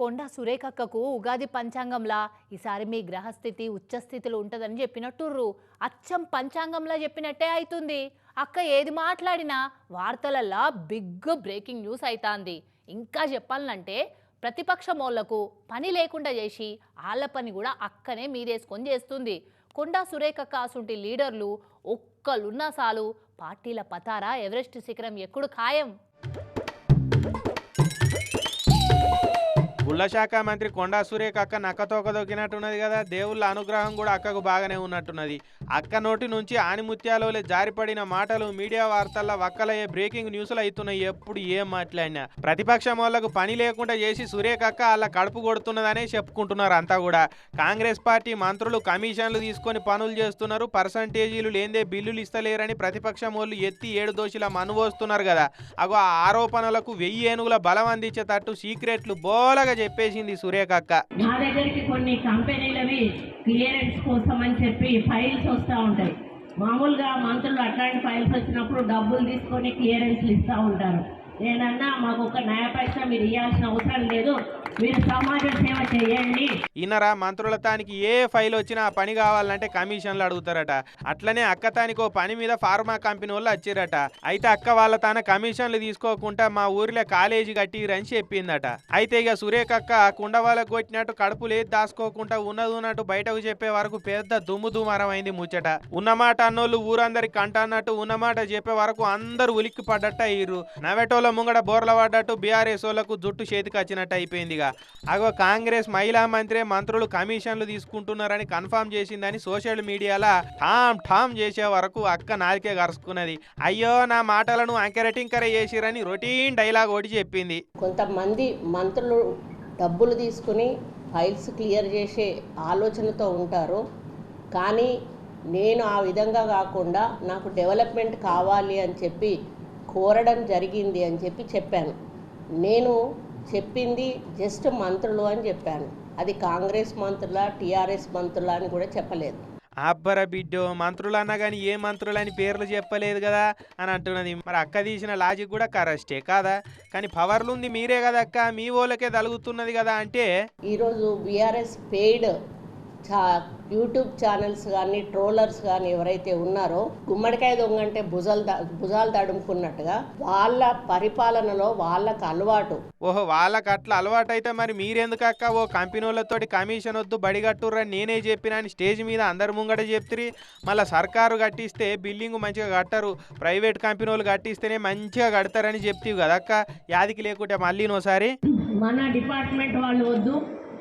కొండ సురేఖక్కకు ఉగాది పంచాంగంలా ఈసారి మీ గ్రహస్థితి ఉచ్చస్థితిలో ఉంటుందని చెప్పినట్టుర్రు. అచ్చం పంచాంగంలా చెప్పినట్టే అవుతుంది అక్క ఏది మాట్లాడినా వార్తలల్లా బిగ్ బ్రేకింగ్ న్యూస్ అవుతాంది ఇంకా చెప్పాలంటే ప్రతిపక్షమోళ్ళకు పని లేకుండా చేసి వాళ్ళ పని కూడా అక్కనే మీదేసుకొని చేస్తుంది. కొండా సురేఖక్క అసుంటి లీడర్లు ఒక్కలున్నా చాలు పార్టీల పతారా ఎవరెస్ట్ శిఖరం ఎక్కుడు ఖాయం? కులశాఖ మంత్రి కొండా సురేఖ అక్క నక్కతోక దొక్కినట్టున్నది కదా. దేవుళ్ళ అనుగ్రహం కూడా అక్కకు బాగానే ఉన్నట్టున్నది. అక్క నోటి నుంచి ఆనిముత్యాలోలే జారిపడిన మాటలు మీడియా వార్తల్లో వక్కలయ్యే బ్రేకింగ్ న్యూస్లు అవుతున్నాయి ఎప్పుడు ఏం మాట్లాడినా. ప్రతిపక్షం వాళ్ళకు పని లేకుండా చేసి సురేఖ అక్క వాళ్ళ కడుపు కొడుతున్నదనే చెప్పుకుంటున్నారు అంతా కూడా. కాంగ్రెస్ పార్టీ మంత్రులు కమిషన్లు తీసుకొని పనులు చేస్తున్నారు. పర్సంటేజీలు లేదే బిల్లులు ఇస్తలేరని ప్రతిపక్షం వాళ్ళు ఎత్తి ఏడు దోషుల మనువోస్తున్నారు కదా. అగో ఆ ఆరోపణలకు వెయ్యి ఏనుగుల బలం అందించేటట్టు సీక్రెట్లు బోలగా చెప్పేసింది సురేఖ నా దగ్గరికి కొన్ని కంపెనీలవి క్లియరెన్స్ కోసం అని చెప్పి ఫైల్స్ వస్తూ ఉంటాయి. మామూలుగా మంత్రులు అట్లాంటి ఫైల్స్ వచ్చినప్పుడు డబ్బులు తీసుకొని క్లియరెన్స్లు ఇస్తూ ఉంటారు. నేనన్నా మాకు ఒక న్యాయ పైసా మీరు ఇవ్వాల్సిన అవసరం లేదు. మీరు సమాజ సేవ చేయండి. ఈయనరా మంత్రులతానికి ఏ ఫైల్ వచ్చినా పని కావాలంటే కమిషన్లు అడుగుతారట. అట్లనే అక్కతానికి ఓ పని మీద ఫార్మా కంపెనీ వాళ్ళు వచ్చిరట. అయితే అక్క వాళ్ళ తన కమిషన్లు తీసుకోకుండా మా ఊరిలో కాలేజీ కట్టిరని చెప్పిందట. అయితే ఇక సురేఖ అక్క కుండ వాళ్ళకు కొట్టినట్టు కడుపులు ఏది దాచుకోకుండా ఉన్నది ఉన్నట్టు బయటకు చెప్పే వరకు పెద్ద దుమ్ము దుమారం అయింది ముచ్చట ఉన్నమాట అన్నోళ్ళు ఊరందరికి కంట అన్నట్టు ఉన్నమాట చెప్పే వరకు అందరూ ఉలిక్కి పడ్డట్ట అయ్యిర్రు. నవ్వేటోళ్ళ ముంగడ బోర్ల పడ్డట్టు బీఆర్ఎస్ఓలకు జుట్టు చేతికి వచ్చినట్టు అయిపోయింది ఇక అగో కాంగ్రెస్ మహిళా మంత్రి మంత్రులు కమిషన్లు తీసుకుంటున్నారని కన్ఫర్మ్ చేసిందని సోషల్ మీడియాలో ఠామ్ ఠామ్ చేసే వరకు అక్క నారికే కరుసుకున్నది అయ్యో నా మాటలను అంకెరటింకర చేసిరని రొటీన్ డైలాగ్ ఒకటి చెప్పింది. కొంతమంది మంత్రులు డబ్బులు తీసుకుని ఫైల్స్ క్లియర్ చేసే ఆలోచనతో ఉంటారు. కానీ నేను ఆ విధంగా కాకుండా నాకు డెవలప్మెంట్ కావాలి అని చెప్పి కోరడం జరిగింది అని చెప్పి చెప్పాను. నేను చెప్పింది జస్ట్ మంత్రులు అని చెప్పాను. అది కాంగ్రెస్ మంత్రులా టీఆర్ఎస్ మంత్రులా అని కూడా చెప్పలేదు. అబ్బర బిడ్డో మంత్రులు అన్నా కానీ ఏ మంత్రులని పేర్లు చెప్పలేదు కదా అని అంటున్నది. మరి అక్క తీసిన లాజిక్ కూడా కరెస్టే కాదా? కానీ పవర్లు ఉంది మీరే కదా అక్క మీ వాళ్ళకే తలుగుతున్నది కదా అంటే ఈరోజు బీఆర్ఎస్ పెయిడ్ చా యూట్యూబ్ ఛానల్స్ కానీ ట్రోలర్స్ కానీ ఎవరైతే ఉన్నారో గుమ్మడికాయ దొంగ అంటే భుజాలు భుజాలు తడుముకున్నట్టుగా వాళ్ళ పరిపాలనలో వాళ్ళకు అలవాటు. ఓహో వాళ్ళకి అట్లా అలవాటు అయితే మరి మీరెందుకు అక్క ఓ కంపెనీ వాళ్ళతోటి కమిషన్ వద్దు బడిగట్టుర్రని నేనే చెప్పిన అని స్టేజ్ మీద అందరి ముంగట చెప్తిరి. మళ్ళీ సర్కారు కట్టిస్తే బిల్డింగ్ మంచిగా కట్టరు ప్రైవేట్ కంపెనీ వాళ్ళు కట్టిస్తేనే మంచిగా కడతారని చెప్తివి కదా అక్క యాదికి లేకుంటే మళ్ళీ నోసారి మన డిపార్ట్మెంట్ వాళ్ళు వద్దు.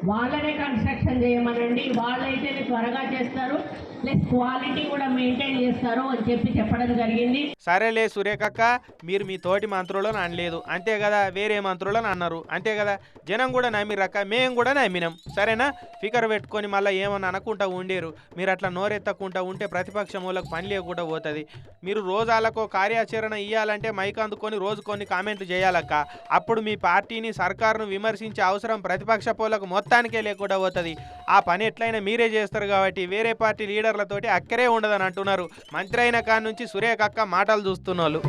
వాళ్ళనే కన్స్ట్రక్షన్ చేయమనండి. వాళ్ళైతేనే త్వరగా చేస్తారు. ప్లస్ క్వాలిటీ కూడా మెయింటైన్ చేస్తారు అని చెప్పి చెప్పడం జరిగింది. సరేలే సురేఖక్క మీరు మీ తోటి మంత్రులను అనలేదు. అంతే కదా వేరే మంత్రులను అన్నారు. అంతే కదా జనం కూడా నమ్మిరక్క మేము కూడా నమ్మినాం. సరేనా? ఫికర్ పెట్టుకొని మళ్ళీ ఏమన్నా అనకుండా ఉండేరు. మీరు అట్లా నోరెత్తకుండా ఉంటే ప్రతిపక్షం వాళ్ళకి పని లేకుండా పోతుంది. మీరు రోజాలకు కార్యాచరణ ఇవ్వాలంటే మైక్ అందుకొని రోజు కొన్ని కామెంట్లు చేయాలక్క. అప్పుడు మీ పార్టీని సర్కారును విమర్శించే అవసరం ప్రతిపక్ష పోలకు మొత్తానికే లేకుండా పోతుంది. ఆ పని ఎట్లయినా మీరే చేస్తారు కాబట్టి వేరే పార్టీ లీడర్లతోటి అక్కరే ఉండదని అంటున్నారు. మంత్రి అయిన కాడ నుంచి సురేఖ అక్క మాటలు చూస్తున్నారు